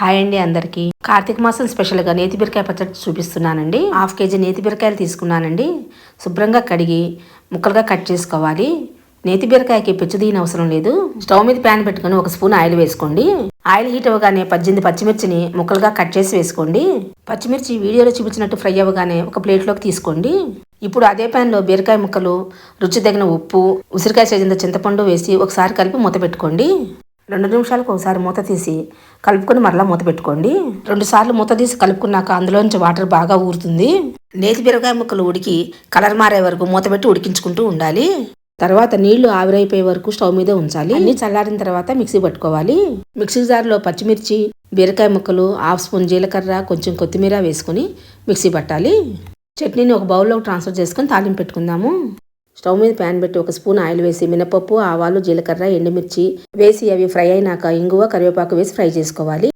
Hi అండి అందరికీ. కార్తీక మాసం స్పెషల్గా నేతి బీరకాయ పచ్చడి చూపిస్తున్నానండి. హాఫ్ కేజీ నేతి బీరకాయలు తీసుకున్నానండి. శుభ్రంగా కడిగి ముక్కలుగా కట్ చేసుకోవాలి. నేతి బీరకాయకి పెచ్చు దీని అవసరం లేదు. స్టవ్ మీద ప్యాన్ పెట్టుకొని ఒక స్పూన్ ఆయిల్ వేసుకోండి. ఆయిల్ హీట్ అవ్వగానే పద్దెనిమిది పచ్చిమిర్చిని ముక్కలుగా కట్ చేసి వేసుకోండి. పచ్చిమిర్చి వీడియోలో చూపించినట్టు ఫ్రై అవ్వగానే ఒక ప్లేట్లోకి తీసుకోండి. ఇప్పుడు అదే ప్యాన్లో బీరకాయ ముక్కలు రుచి తగిన ఉప్పు ఉసిరికాయ చేసిన చింతపండు వేసి ఒకసారి కలిపి మూత పెట్టుకోండి. రెండు నిమిషాలకు ఒకసారి మూత తీసి కలుపుకొని మరలా మూత పెట్టుకోండి. రెండు సార్లు మూత తీసి కలుపుకున్నాక అందులోంచి వాటర్ బాగా ఊరుతుంది. నేతి బీరకాయ ముక్కలు ఉడికి కలర్ మారే వరకు మూత పెట్టి ఉడికించుకుంటూ ఉండాలి. తర్వాత నీళ్ళు ఆవిరైపోయే వరకు స్టవ్ మీద ఉంచాలి. అన్ని చల్లారిన తర్వాత మిక్సీ పట్టుకోవాలి. మిక్సీ జార్లో పచ్చిమిర్చి బీరకాయ ముక్కలు హాఫ్ స్పూన్ జీలకర్ర కొంచెం కొత్తిమీర వేసుకొని మిక్సీ పట్టాలి. చట్నీని ఒక బౌల్లోకి ట్రాన్స్ఫర్ చేసుకొని తాలింపు పెట్టుకుందాము. స్టవ్ మీద ప్యాన్ పెట్టి ఒక స్పూన్ ఆయిల్ వేసి మినపప్పు ఆవాలు జీలకర్ర ఎండుమిర్చి వేసి అవి ఫ్రై అయినాక ఇంగువ కరివేపాకు వేసి ఫ్రై చేసుకోవాలి.